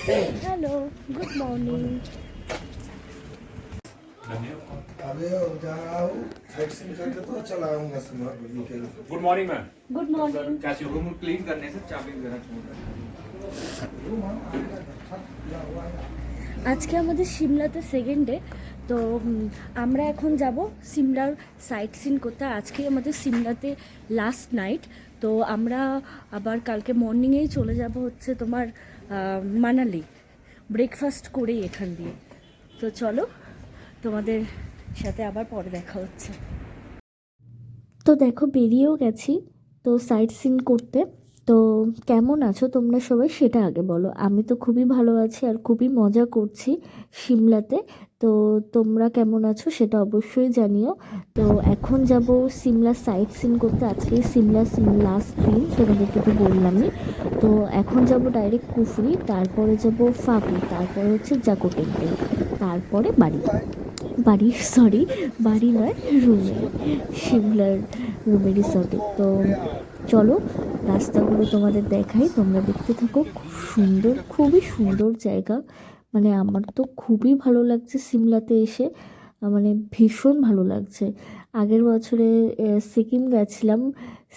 Hello good morning अबे जा रहा हूँ साइट सीन करके तो चला आऊंगा सुबह weekend good morning ma'am good morning कैसे हो रूम क्लीन करने से चाबी वगैरह छोड़ रहे আজকে আমাদের সিমলাতে সেকেন্ড ডে তো উম, আমরা এখন যাব সিমলার সাইট সিন করতে আর আজকে আমাদের সিমলাতে লাস্ট নাইট তো আমরা আবার কালকে মর্নিংয়েই চলে যাব হচ্ছে তোমার আহ, মানালি ব্রেকফাস্ট করেই এখান দিয়ে। তো চলো, তোমাদের সাথে আবার পরে দেখা হচ্ছে। তো দেখো, বেরিয়েও গেছি। তো সাইট সিন করতে। তো কেমন আছো তোমরা সবাই সেটা আগে বলো। আমি তো খুবই ভালো আছি আর খুবই মজা করছি সিমলাতে। তো তোমরা কেমন আছো সেটা অবশ্যই জানিও। তো এখন যাব সিমলা সাইট সিন করতে। আজকে সিমলা লাস্ট দিন তোমাদেরকে তো বললামই। তো এখন যাব ডাইরেক্ট কুফরি, তারপরে যাব ফাগু, তারপরে হচ্ছে জাকো টেম্পল তারপরে বাড়ি। বাড়ি সরি বাড়ি নয় রুমে সিমলার রুমে রিসর্টে তো চলো রাস্তাগুলো তোমাদের দেখাই। তোমরা দেখতে থাকো, খুব সুন্দর, খুবই সুন্দর জায়গা। মানে আমার তো খুবই ভালো লাগছে সিমলাতে এসে। মানে ভীষণ ভালো লাগছে। আগের বছরে সিকিম গেছিলাম।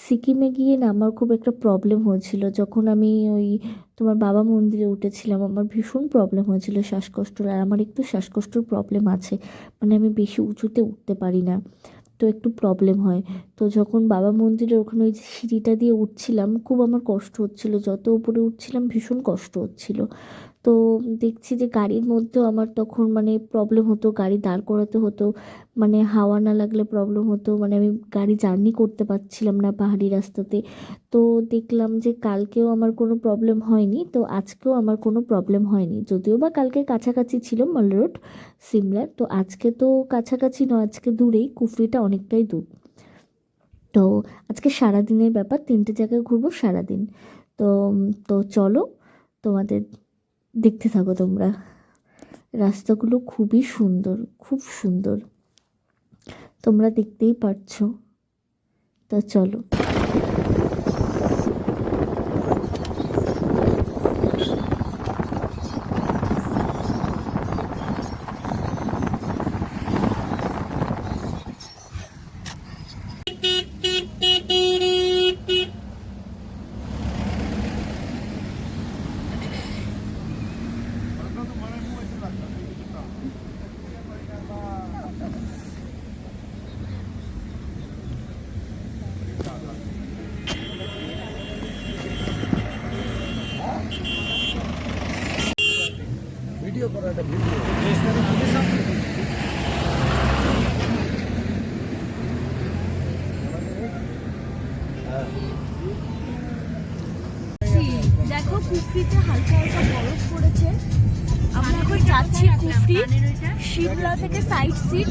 সিকিমে গিয়ে না আমার খুব একটা প্রবলেম হয়েছিল। যখন আমি ওই তোমার বাবা মন্দিরে উঠেছিলাম, আমার ভীষণ প্রবলেম হয়েছিল শ্বাসকষ্ট। আর আমার একটু শ্বাসকষ্টর প্রবলেম আছে। মানে আমি বেশি উঁচুতে উঠতে পারি না। একটু প্রবলেম হয়। তো যখন বাবা মন্দিরের ওখানে ওই যে সিঁড়িটা দিয়ে উঠছিলাম, খুব আমার কষ্ট হচ্ছিল। যত উপরে উঠছিলাম ভীষণ কষ্ট হচ্ছিল। তো দেখছি যে গাড়ির মধ্যেও আমার তখন মানে প্রবলেম হতো, গাড়ি দাঁড় করাতে হতো মানে হাওয়া না লাগলে প্রবলেম হতো মানে আমি গাড়ি জার্নি করতে পারছিলাম না পাহাড়ি রাস্তাতে। তো দেখলাম যে কালকেও আমার কোনো প্রবলেম হয়নি, তো আজকেও আমার কোনো প্রবলেম হয়নি। যদিও বা কালকে কাছাকাছি ছিল মাল রোড সিমলার তো আজকে তো কাছাকাছি নয়, আজকে দূরেই, কুফরিটা অনেকটাই দূর। তো আজকে সারাদিনের ব্যাপার, তিনটে জায়গায় ঘুরবো সারাদিন। তো তো চলো তোমাদের দেখতে থাকো তোমরা। রাস্তাগুলো খুবই সুন্দর খুব সুন্দর। তোমরা দেখতেই পারছ। তা চলো ভিডিও করা একটা ভিডিও দেখো কুফরিতে হালকা হালকা বরফ পড়েছে। আমরা এখন যাচ্ছি কুফরি থেকে সাইড সিট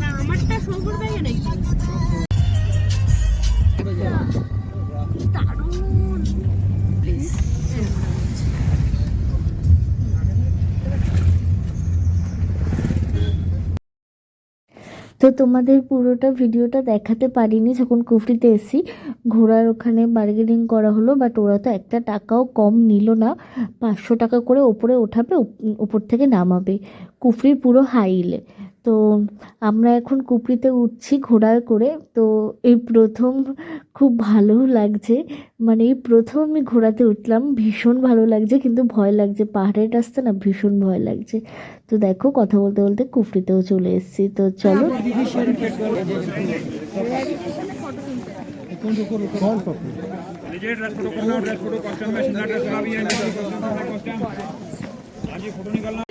না আমারটা সবুর ব্যাগে নাকি দারুণ। প্লিজ তো তোমাদের পুরোটা ভিডিওটা দেখাতে পারিনি, যখন কুফরিতে এসি ঘোড়ার ওখানে বার্গেনিং করা হলো বাট ওরা তো একটা টাকাও কম নিল না, পাঁচশো টাকা করে ওপরে ওঠাবে ওপর থেকে নামাবে। কুফরির পুরো হাইলে। তো আমরা এখন কুফরিতে উঠছি ঘোড়ায় করে তো এই প্রথম খুব ভালো লাগছে মানে এই প্রথম আমি ঘোড়াতে উঠলাম ভীষণ ভালো লাগছে কিন্তু ভয় লাগছে পাহাড়ের রাস্তা না ভীষণ ভয় লাগছে তো দেখো কথা বলতে বলতে কুফরিতেও চলে এসেছি তো চলো लीजिए ड्रेस फोटो करना ड्रेस फोटो कॉस्ट्यूम में शिमला ड्रेस वाला भी है कॉस्ट्यूम हाँ जी फोटो निकालना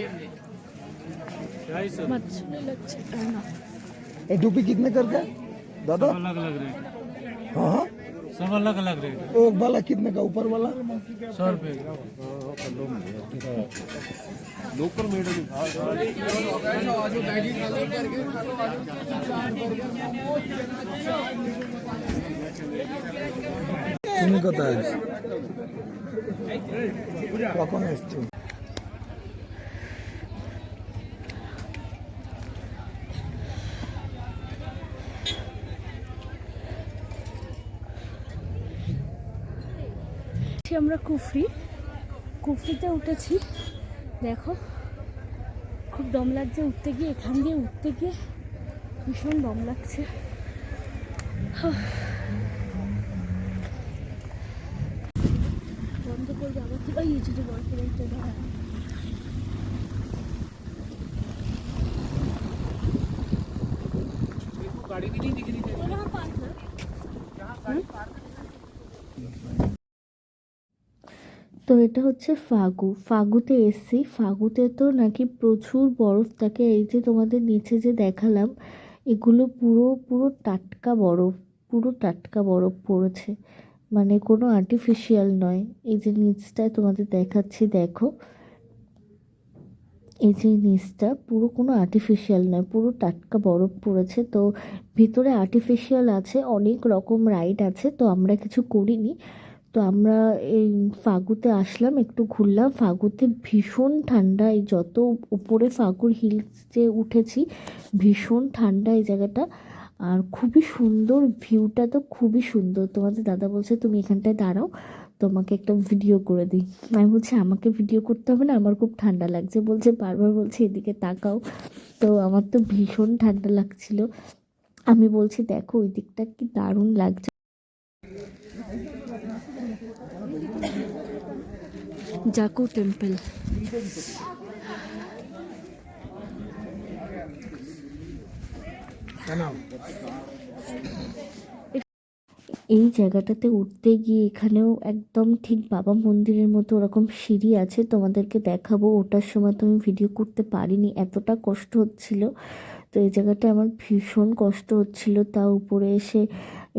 ये टोपी कितने करके दादा अलग अलग रेट हाँ हाँ सब अलग अलग रेट वो वाला कितने का ऊपर वाला सौ रुपये তুমি কোথায় কখন এসছো আমরা কুফরি। স্কুটিতে উঠেছি। দেখো খুব দম লাগছে উঠতে গিয়ে এখান দিয়ে উঠতে গিয়ে ভীষণ দম লাগছে। বন্ধ করবে আবার তো এই যদি দাঁড়া তো এটা হচ্ছে ফাগু। ফাগুতে এসছি। ফাগুতে তো নাকি প্রচুর বরফ থাকে। এই যে তোমাদের নিচে যে দেখালাম, এগুলো পুরো পুরো টাটকা বরফ, পুরো টাটকা বরফ পড়েছে। মানে কোনো আর্টিফিশিয়াল নয়। এই যে নিচটায় তোমাদের দেখাচ্ছি, দেখো। এই যে নিচটা পুরো কোনো আর্টিফিশিয়াল নয়, পুরো টাটকা বরফ পড়েছে। তো ভিতরে আর্টিফিশিয়াল আছে, অনেক রকম রাইড আছে। তো আমরা কিছু করিনি। তো আমরা এই ফাগুতে আসলাম, একটু ঘুরলাম। ফাগুতে ভীষণ ঠান্ডা, এই যত উপরে ফাগুর হিলস যে উঠেছি, ভীষণ ঠান্ডা এই জায়গাটা। আর খুবই সুন্দর ভিউটা তো খুবই সুন্দর। তোমাদের দাদা বলছে, তুমি এখানটায় দাঁড়াও, তোমাকে একটা ভিডিও করে দিই। আমি বলছি, আমাকে ভিডিও করতে হবে না? আমার খুব ঠান্ডা লাগছে। বলছে, বারবার বলছে, এদিকে তাকাও। তো আমার তো ভীষণ ঠান্ডা লাগছিল। আমি বলছি, দেখো, ওই দিকটা কি দারুণ লাগছে। জাকু টেম্পল এই জায়গাটাতে উঠতে গিয়ে এখানেও একদম ঠিক বাবা মন্দিরের মতো ওরকম সিঁড়ি আছে, তোমাদেরকে দেখাবো। ওটার সময় তো আমি ভিডিও করতে পারিনি, এতটা কষ্ট হচ্ছিল। তো এই জায়গাটা আমার ভীষণ কষ্ট হচ্ছিল। তা উপরে এসে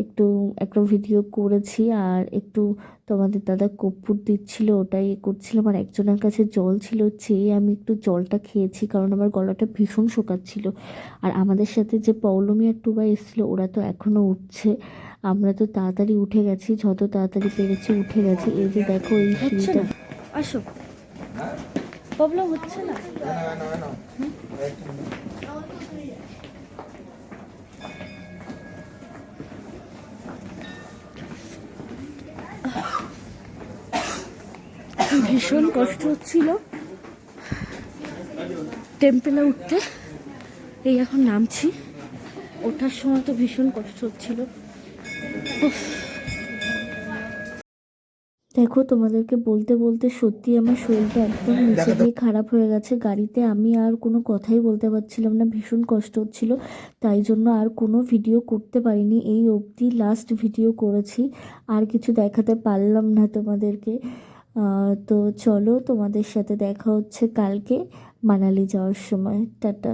একটু একটা ভিডিও করেছি আর একটু তোমাদের দাদা কর্পূর দিচ্ছিল ওটাই করছিলাম। আর একজনের কাছে জল ছিল চেয়ে আমি একটু জলটা খেয়েছি কারণ আমার গলাটা ভীষণ শোকাচ্ছিল। আর আমাদের সাথে যে পৌলমী আর টুবা এসেছিল ওরা তো এখনও উঠছে। আমরা তো তাড়াতাড়ি উঠে গেছি যত তাড়াতাড়ি পেরেছি উঠে গেছি। এই যে দেখো এই সিঁড়িটা। আসো। প্রবলেম হচ্ছে না না না না ভীষণ কষ্ট হচ্ছিল। টেম্পেলে উঠতে। এই এখন নামছি। ওঠার সময় তো ভীষণ কষ্ট হচ্ছিল। দেখো, তোমাদেরকে বলতে বলতে সত্যি আমার শরীরটা একদম নিচে দিয়ে খারাপ হয়ে গেছে। গাড়িতে আমি আর কোনো কথাই বলতে পারছিলাম না। ভীষণ কষ্ট হচ্ছিল। তাই জন্য আর কোনো ভিডিও করতে পারিনি। এই অবধি লাস্ট ভিডিও করেছি। আর কিছু দেখাতে পারলাম না তোমাদেরকে। তো চলো তোমাদের সাথে দেখা হচ্ছে কালকে মানালি যাওয়ার সময়। টাটা।